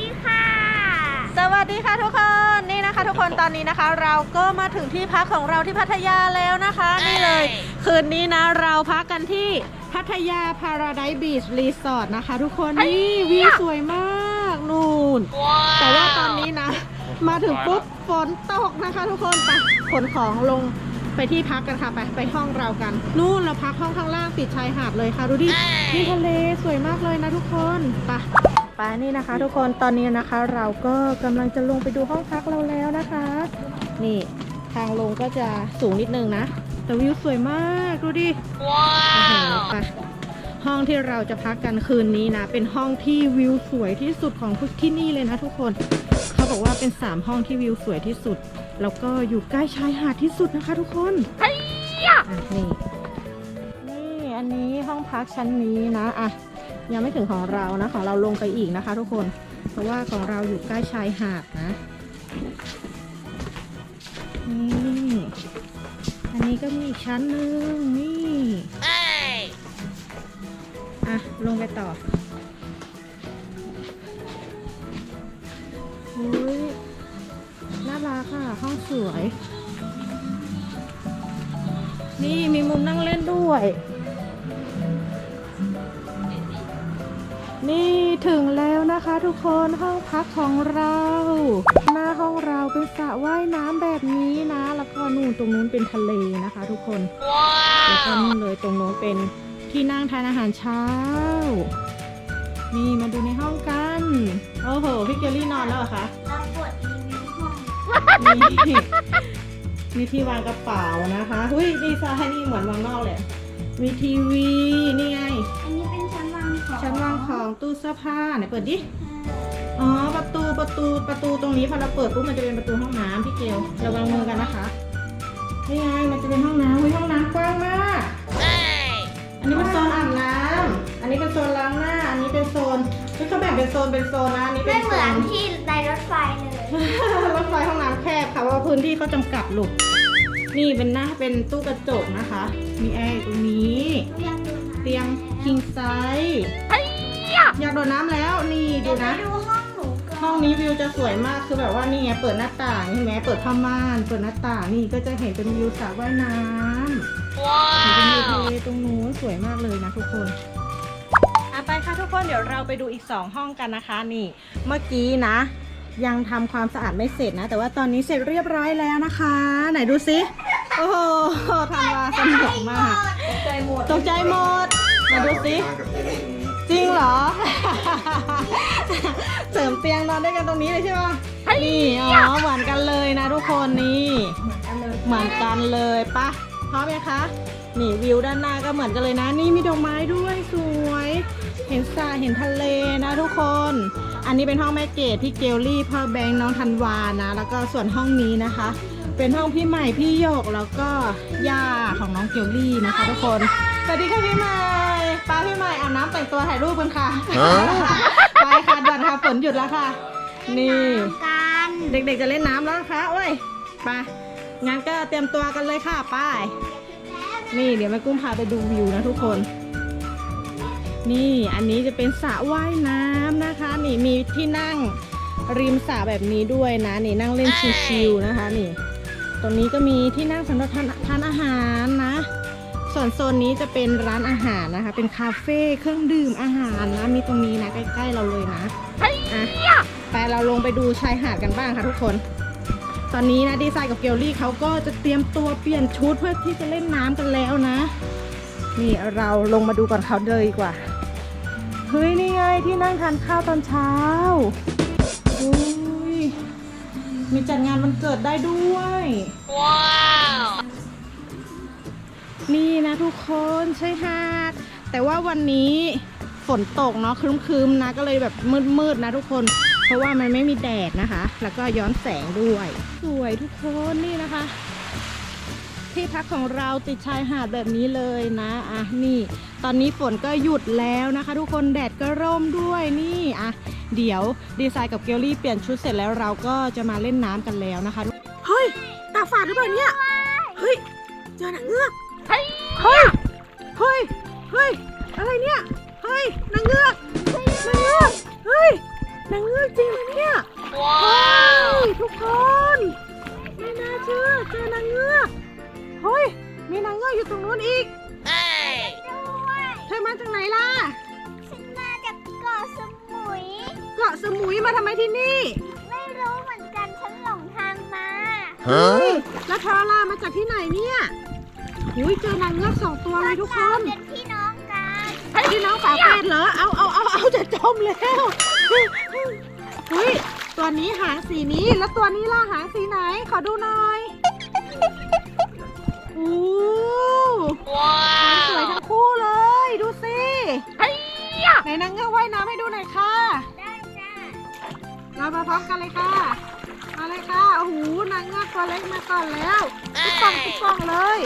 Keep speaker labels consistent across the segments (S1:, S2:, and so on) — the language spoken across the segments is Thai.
S1: ดีค่ะ
S2: สวัสดีค่ะทุกคนนี่นะคะ ทุกคนตอนนี้นะคะ เราก็มาถึงที่พักของเราที่พัทยาแล้วนะคะ นี่เลย คืนนี้นะเราพักกันที่พัทยาพาราได s ์บีชรีสอร์ทนะคะ ทุกคนนี่วิวสวยมากนู่น แต่ว่าตอนนี้นะ มาถึงปุ๊บฝนตกนะคะ ทุกคนไปขนของลงไปที่พักกันค่ะไปไปห้องเรากัน นู่นเราพักห้องข้างล่างติดชายหาดเลยค่ะ ดูดินี่ทะเลสวยมากเลยนะทุกคนไป ไปนี่นะคะ ทุกคนตอนนี้นะคะ เราก็กำลังจะลงไปดูห้องพักเราแล้วนะคะ นี่ทางลงก็จะสูงนิดนึงนะ แต่วิวสวยมากดูดิ ว้าวไปห้องที่เราจะพักกันคืนนี้นะ เป็นห้องที่วิวสวยที่สุดของทุกที่นี่เลยนะทุกคน เขาบอกว่าเป็น 3 ห้องที่วิวสวยที่สุด แล้วก็อยู่ใกล้ชายหาดที่สุดนะคะ ทุกคนอะนี่นี่อันนี้ห้องพักชั้นนี้นะอะ ยังไม่ถึงของเรานะของเราลงไปอีกนะคะ ทุกคน เพราะว่าของเราอยู่ใกล้ชายหาดนะนี่อันนี้ก็มีอีกชั้นหนึ่งนี่อะลงไปต่ออุ้ยน่ารักค่ะ ห้องสวย นี่มีมุมนั่งเล่นด้วย นี่ถึงแล้วนะคะทุกคนห้องพักของเรา หน้าห้องเราเป็นสระว่ายน้ำแบบนี้นะ แล้วก็นู่นตรงนู้นเป็นทะเลนะคะ ทุกคนแล้วก็นู่นเลยตรงโน้นเป็นที่นั่งทานอาหารเช้า นี่มาดูในห้องกัน โอ้โหพี่เกลลี่นอนแล้วเหรอคะ
S1: เรากดรีวิวห้อง
S2: นี่มีที่วางกระเป๋านะคะหุ้ยดีไซน์นี่เหมือนเมืองนอกเลย มีทีวี นี่ไง
S1: ชั้นวางของ
S2: ตู้เสื้อผ้าไหนเปิดดิ อ๋อประตูประตูประตูตรงนี้พอเราเปิดปุ๊บมันจะเป็นประตูห้องน้ำพี่เกลระวังมือกันนะคะนี่ไงมันจะเป็นห้องน้ำหุ้ยห้องน้ำกว้างมากอันนี้เป็นโซนอาบน้ำอันนี้เป็นโซนล้างหน้า อันนี้เป็นโซนคือเขาแบ่งเป็นโซนเป็นโซนนะอันนี้เป็
S1: ไม่
S2: น
S1: เห
S2: โซ
S1: มือน
S2: น
S1: ที่ในรถไฟเลย
S2: รถไฟห้องน้ำแคบค่ะเพราะว่าพื้นที่เขาจำกัดลูก นี่เป็นหน้าเป็นตู้กระจกนะคะ มีแอร์อยู่ตรงนี้
S1: อยากดูนะ
S2: เตียง king size อยากโดดน้ำแล้วนี่ดู
S1: เดี๋ยวไป
S2: นะ
S1: ดูห้องหนูก่อน
S2: ห้องนี้วิวจะสวยมากคือแบบว่านี่ไงเปิดหน้าต่างใช่ไหมเปิดผ้าม่าน เปิดหน้าต่างนี่ก็จะเห็นเป็นวิวสระว่ายน้ำว้าวเป็นวิวทะเลตรงนู้นสวยมากเลยนะทุกคนอะไปค่ะทุกคนเดี๋ยวเราไปดูอีก2ห้องกันนะคะนี่ เมื่อกี้นะ ยังทำความสะอาดไม่เสร็จนะ แต่ว่าตอนนี้เสร็จเรียบร้อยแล้วนะคะ ไหนดูสิโอ้โหทำมาสนุกมากตกใจหมด ตกใจหมด มาดูสิ จริงเหรอ เสริมเตียงนอนด้วยกันตรงนี้เลยใช่ปะนี่ อ๋อ เหมือนกันเลยนะทุกคนนี่ เหมือนกันเลยปะพร้อมไหมคะ นี่วิวด้านหน้าก็เหมือนกันเลยนะ นี่มีดอกไม้ด้วยสวย เห็นทรายเห็นทะเลนะทุกคน อันนี้เป็นห้องแม่เกดพี่เกลลี่พ่อแบงค์น้องธันวานะ แล้วก็ส่วนห้องนี้นะคะ เป็นห้องพี่ใหม่พี่โยกแล้วก็ย่าของน้องเกลลี่นะคะ ทุกคน สวัสดีค่ะพี่ใหม่ ป้าพี่ใหม่อาบน้ำแต่งตัวถ่ายรูปกันค่ะ ไปค่ะด่วนค่ะฝนหยุดแล้วค่ะ นี่
S1: กัน
S2: เด็กๆจะเล่นน้ำแล้วนะคะโอ้ยไปงั้นก็เตรียมตัวกันเลยค่ะไป้ายนี่เดี๋ยวแม่กุ้งพาไปดูวิวนะทุกคน นี่อันนี้จะเป็นสระว่ายน้ำนะคะ นี่มีที่นั่งริมสระแบบนี้ด้วยนะ นี่นั่งเล่นชิลๆนะคะ นี่ ตรงนี้ก็มีที่นั่งสำหรับทานทานอาหารนะส่ วนโซนนี้จะเป็นร้านอาหารนะคะ เป็นคาเฟ่เครื่องดื่มอาหารนะมีตรงนี้นะใกล้ๆเราเลยนะอะไปเราลงไปดูชายหาดกันบ้างค่ะทุกคน ตอนนี้นะดีไซน์กับเกลลี่เขาก็จะเตรียมตัวเปลี่ยนชุดเพื่อที่จะเล่นน้ำกันแล้วนะ นี่เราลงมาดูก่อนเขาเลยดีกว่าเฮ้ยนี่ไงที่นั่งทานข้าวตอนเช้าอุ้ยมีจัดงานวันเกิดได้ด้วย นี่นะทุกคนใช่หาดแต่ว่าวันนี้ฝนตกเนาะครึมๆนะก็เลยแบบมืดๆนะทุกคน เพราะว่ามันไม่มีแดดนะคะ แล้วก็ย้อนแสงด้วย สวยทุกคนนี่นะคะ ที่พักของเราติดชายหาดแบบนี้เลยนะอะนี่ ตอนนี้ฝนก็หยุดแล้วนะคะ ทุกคนแดดก็ร่มด้วยนี่อะเดี๋ยวดีไซน์กับเกลลี่เปลี่ยนชุดเสร็จแล้วเราก็จะมาเล่นน้ำกันแล้วนะคะเฮ้ยตาฝาดหรือเปล่าเนี่ยเฮ้ยเจอหนังเงือก เฮ้ยเฮ้ย เฮ้ย เฮ้ย อะไรเนี่ย เฮ้ย นางเงือก นางเงือก เฮ้ย นางเงือกจริงเหรอเนี่ยว้าวทุกคน ไม่น่าเชื่อเจอนางเงือก เฮ้ย มีนางเงือกอยู่ตรงนู้นอีก
S1: ด้วย
S2: เธอมาจากไหนล่ะ
S1: ฉันมาจากเกาะสมุย
S2: เกาะสมุยมาทำไมที่นี่
S1: ไม่รู้เหมือนกันฉันหลงทางมา
S2: เฮ้ยแล้วเธอล่ะมาจากที่ไหนเนี่ย อุ้ยเจอนางเงือกสองตัวเลยทุกคน
S1: เป็นพี่น้องกัน
S2: พี่น้องฝาแฝดเหรอ เอาเอาเอาเอาจะจมแล้วเฮ้ยตัวนี้หางสีนี้แล้วตัวนี้ล่ะหางสีไหน ขอดูหน่อยโอ้หางสวยทั้งคู่เลย ดูสิไหนนางเงือกว่ายน้ำให้ดูหน่อยค่ะ
S1: ได้จ้า
S2: เรามาพร้อมกันเลยค่ะ มาเลยค่ะ โอ้โห นางเงือกตัวเล็กมาก่อนแล้วตุ๊กป่องตุ๊กป่องเลย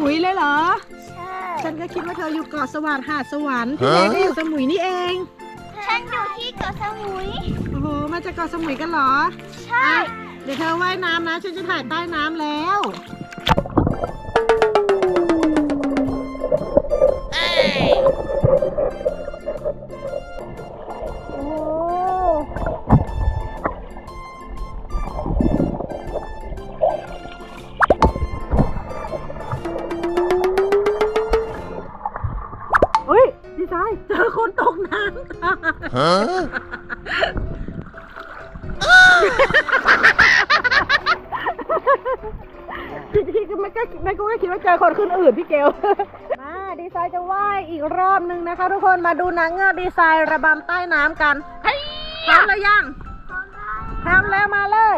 S2: มาจากสมุยเลยเหรอ
S1: ใช่
S2: ฉันก็คิดว่าเธออยู่เกาะสวรรค์หาดสวรรค์ที่แท้ก็อยู่สมุยนี่เอง
S1: ฉันอยู่ที่เกาะสมุย
S2: โอ้โห มาจากเกาะสมุยกันเหรอ
S1: ใช่
S2: อะเดี๋ยวเธอว่ายน้ำนะ ฉันจะถ่ายใต้น้ำแล้ว ก็ไม่ก็ไม่ก็คิดว่าเจอคนขึ้นอื่นพี่เกลมาดีไซน์จะว่ายอีกรอบนึงนะคะ ทุกคนมาดูนางเงือกดีไซน์ระบำใต้น้ำกันพร้อมหรือยังพร้อมแล้วมาเลย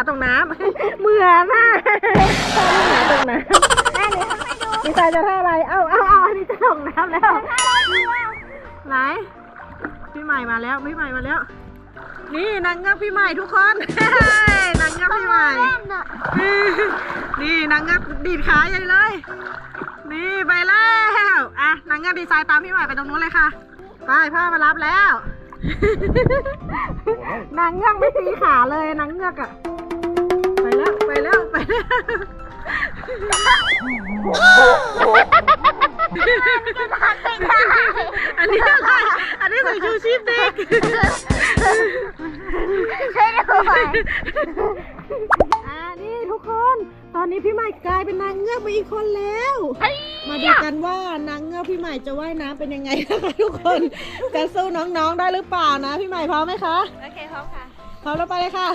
S2: มา
S1: ต
S2: รงน้ำ เหมือนน่ะท่าลูกหมาตรงน้ำ
S1: แม่หนูทำให้ดูำ
S2: ดีไซน์จะท่าอะไร เอ้าเอ้าเอ้าอันนี้จะตกน้ำแล้ว ไหน พี่ใหม่มาแล้ว พี่ใหม่มาแล้ว นี่นางเงือกพี่ใหม่ทุกคนนางเงือกพี่ใหม่
S1: เล่นน่ะ
S2: นี่นางเงือกดีดขาใหญ่เลย นี่ไปแล้วอะนางเงือกดีไซน์ตามพี่ใหม่ไปตรงนู้นเลยค่ะ ไปพ่อมารับแล้วนางเงือกไม่ตีขาเลยนางเงือกอะ อันนี้อะไร อันนี้ใส่ชูชีพเด็ก
S1: ช่วยด้วย
S2: อ่านี่ทุกคน ตอนนี้พี่ใหม่กลายเป็นนางเงือกไปอีกคนแล้ว มาดูกันว่านางเงือกพี่ใหม่จะว่ายน้ำเป็นยังไงนะคะทุกคน จะสู้น้องๆได้หรือเปล่านะ พี่ใหม่พร้อมไหมคะ
S1: โอเคพร้อมค่ะ
S2: พร้อมแล้วไปเลยค่ะ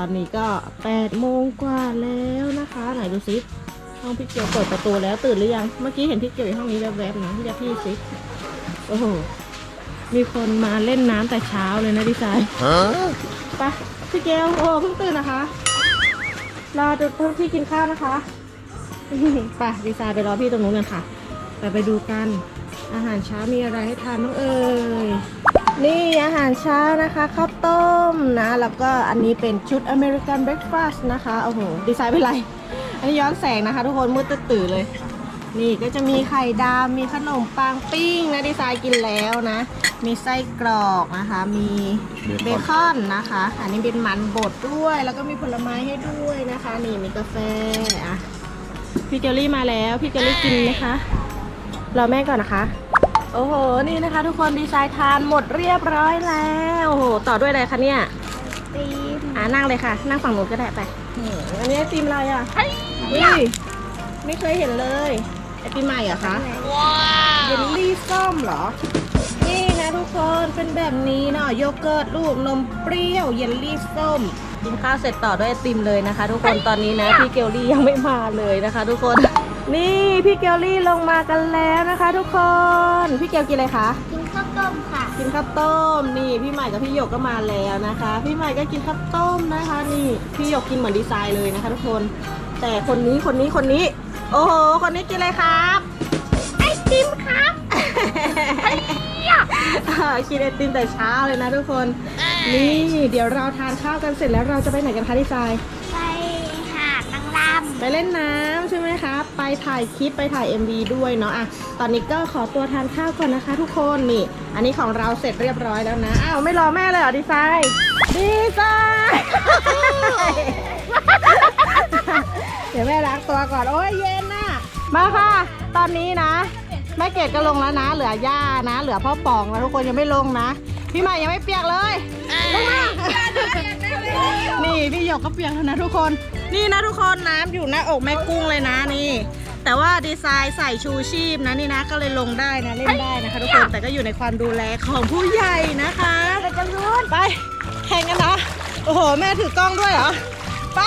S2: ตอนนี้ก็8โมงกว่าแล้วนะคะ ไหนดูซิห้องพี่เกียวเปิดประตูแล้วตื่นหรือยัง เมื่อกี้เห็นพี่เกียวอยู่ห้องนี้แวบๆนะพี่จะพี่ซิโอ้โหมีคนมาเล่นน้ำแต่เช้าเลยนะดีไซน์
S3: Huh?
S2: ไปพี่เกลโอ้เพิ่งตื่นนะคะรอจนเพิ่งพี่กินข้าวนะคะไปดีไซน์ไปรอพี่ตรงนู้นกันค่ะ ไปไปดูกัน อาหารเช้ามีอะไรให้ทานน้องเอ่ย นี่อาหารเช้านะคะข้าวต้มนะ แล้วก็อันนี้เป็นชุดอเมริกันเบรคฟาสต์นะคะโอ้โหดีไซน์เป็นไร อันนี้ย้อนแสงนะคะ ทุกคนมืดตื่นเลย นี่ก็จะมีไข่ดาวมีขนมปังปิ้งนะดีไซน์กินแล้วนะ มีไส้กรอกนะคะ มีเบคอนนะคะ อันนี้เป็นมันบดด้วย แล้วก็มีผลไม้ให้ด้วยนะคะ นี่มีกาแฟอะพี่เกลลี่มาแล้วพี่เกลลี่กินไหมคะรอแม่ก่อนนะคะ โอ้โห นี่นะคะทุกคนดีไซน์ทานหมดเรียบร้อยแล้ว โอ้โห ต่อด้วยอะไรคะเนี่ย
S1: ตีม
S2: อ่านั่งเลยค่ะ นั่งฝั่งนู้นก็ได้ไปอืมอันนี้ไอติมอะไรอะอุ้ยไม่เคยเห็นเลยไอติมใหม่เหรอคะเยลลี่ส้มเหรอ นี่นะทุกคนเป็นแบบนี้เนาะโยเกิร์ตลูกนมเปรี้ยวเยลลี่ส้มกินข้าวเสร็จต่อด้วยไอติมเลยนะคะ ทุกคนตอนนี้นะพี่เกลลี่ยังไม่มาเลยนะคะ ทุกคน นี่พี่เกลลี่ลงมากันแล้วนะคะ ทุกคน พี่เกลกินอะไรคะ
S1: กินข้าวต้มค่ะ
S2: กินข้าวต้ม นี่พี่ใหม่กับพี่หยกก็มาแล้วนะคะ พี่ใหม่ก็กินข้าวต้มนะคะ นี่พี่หยกกินเหมือนดีไซน์เลยนะคะ ทุกคน แต่คนนี้คนนี้คนนี้ โอ้โห คนนี้กินอะไรครับ
S1: ไอติมครับ
S2: กินไอติมแต่เช้าเลยนะทุกคน นี่เดี๋ยวเราทานข้าวกันเสร็จแล้วเราจะไปไหนกันคะดีไซน์
S1: ไปหาดนางร
S2: ไปเล่นน้ำใช่ไหมคะ ไปถ่ายคลิปไปถ่าย MV ด้วยเนาะอะตอนนี้ก็ขอตัวทานข้าวก่อนนะคะทุกคนนี่ อันนี้ของเราเสร็จเรียบร้อยแล้วนะอ้าวไม่รอแม่เลยเหรอดีไซน์ดีไซน์เดี๋ยวแม่ล้างตัวก่อนโอ้ยเย็นน่ะมาค่ะ ตอนนี้นะแม่เกดก็ลงแล้วนะ เหลือย่านะ เหลือพ่อปองแล้วทุกคนยังไม่ลงนะพี่ใหม่ยังไม่เปียกเลยลงมานี่พี่หยกก็เปียกแล้วนะทุกคน นี่นะทุกคนน้ำอยู่หน้าอกแม่กุ้งเลยนะนี่ แต่ว่าดีไซน์ใส่ชูชีพนะนี่นะก็เลยลงได้นะเล่นได้นะคะทุกคนแต่ก็อยู่ในความดูแลของผู้ใหญ่นะคะำ
S1: ไปจังรุ่น
S2: ไปแข่งกันนะโอ้โห แม่ถือกล้องด้วยเหรอ ไป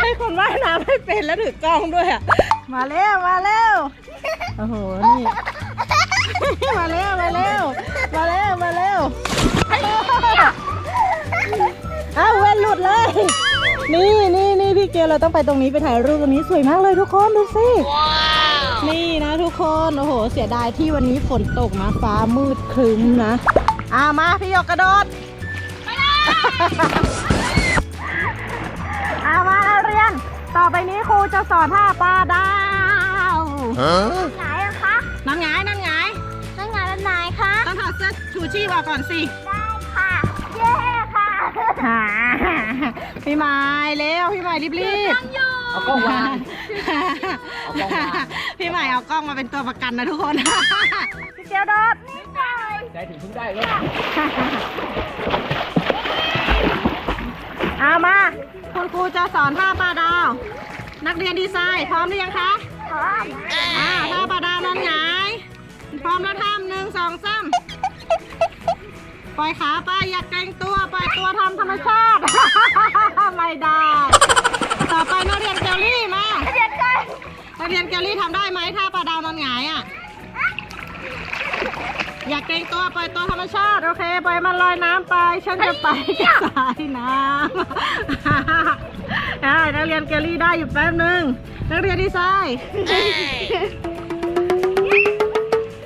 S2: ให้คนว่ายน้ำไม่เป็นแล้วถือกล้องด้วยอะ มาเร็ว มาเร็ว โอ้โห นี่ มาเร็วมาเร็วมาเร็วมาเร็วอ้าวเว้นหลุดเลย นี่นี่นี่พี่เกลเราต้องไปตรงนี้ไปถ่ายรูปตรงนี้สวยมากเลยทุกคนดูสินี่นะทุกคนโอ้โห เสียดายที่วันนี้ฝนตกนะฟ้ามืดครึ้มนะอ่ามาพี่หยกกระโดดอามาเรียน ต่อไปนี้ครูจะสอนท่าปลาดาว ชูชีพออกก่อนสิ
S1: ได้ค่ะ เย้ค่ะ
S2: หาพี่ไม้เร็วพี่ไม้รีบรีบ
S1: อยู่
S3: เอากล้องวาง
S2: พี่ใหม่เอากล้องมาเป็นตัวประกันนะทุกคน พี่เกียวโดด
S1: นี่ไง
S3: ใจถึงเพิ่งได้เลย
S2: เอามา คุณครูจะสอนท่าปลาดาว นักเรียนดีไซน์พร้อมหรือยังคะ
S1: พร้อม
S2: อ่าท่าปลาดาวนอนหงาย พร้อมแล้วทำหนึ่งสองสาม ปล่อยขาไปอย่าเกรงตัวปล่อยตัวทำธรรมชาติ ไม่ได้ ต่อไปนักเรียนเกลลี่มา
S1: เรียนกัน
S2: นักเรียนเกลลี่ทำได้ไหมท่าปลาดาวนอนหงายอะ อย่าเกรงตัวปล่อยตัวธรรมชาติโอเคปล่อยมันลอยน้ำไปฉันจะไปกับสายน้ำได้นักเรียนเกลลี่ได้อยู่แป๊บนึงนักเรียนดีไซน์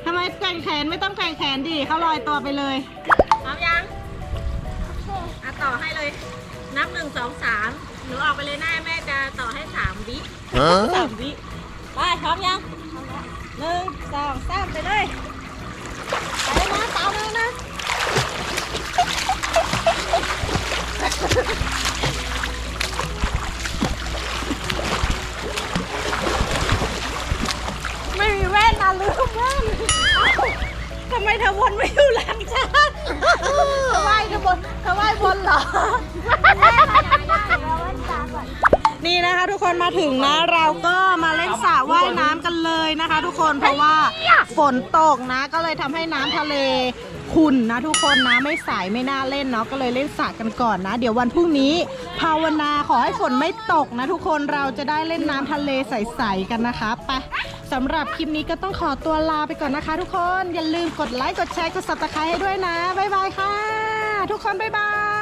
S2: ทำไมแกว่งแขนไม่ต้องแกว่งแขนดิเขาลอยตัวไปเลยพร้อมยังอะ ต่อให้เลย นับหนึ่งสองสามหนูออกไปเลยหน้าแม่จะต่อให้สามวิสามวิไปพร้อมยังหนึ่งสองสามไปเลยไปเลยนะตามเลยนะไม่มีแว่นนะลืมแว่นเอ้าทำไมเธอวนไม่อยู่หลังฉันเธอว่ายจะ บนเธอว่ายบนเหรอ
S1: ได้ค่ะได้ได้แล้ววันตาก่อน
S2: นี่นะคะ ทุกคนมาถึงนะเราก็มาเล่นสระว่ายน้ำกันเลยนะคะ ทุกคนเพราะว่าฝนตกนะ ก็เลยทำให้น้ำทะเลขุ่นนะทุกคนนะไม่ใสไม่น่าเล่นเนาะก็เลยเล่นสระกันก่อนนะ เดี๋ยววันพรุ่งนี้ ภาวนาขอให้ฝนไม่ตกนะ ทุกคนเราจะได้เล่นน้ำทะเลใสๆกันนะคะไปสำหรับคลิปนี้ก็ต้องขอตัวลาไปก่อนนะคะ ทุกคนอย่าลืมกดไลค์กดแชร์กด subscribe ให้ด้วยนะบ๊ายบายค่ะ ทุกคนบ๊ายบาย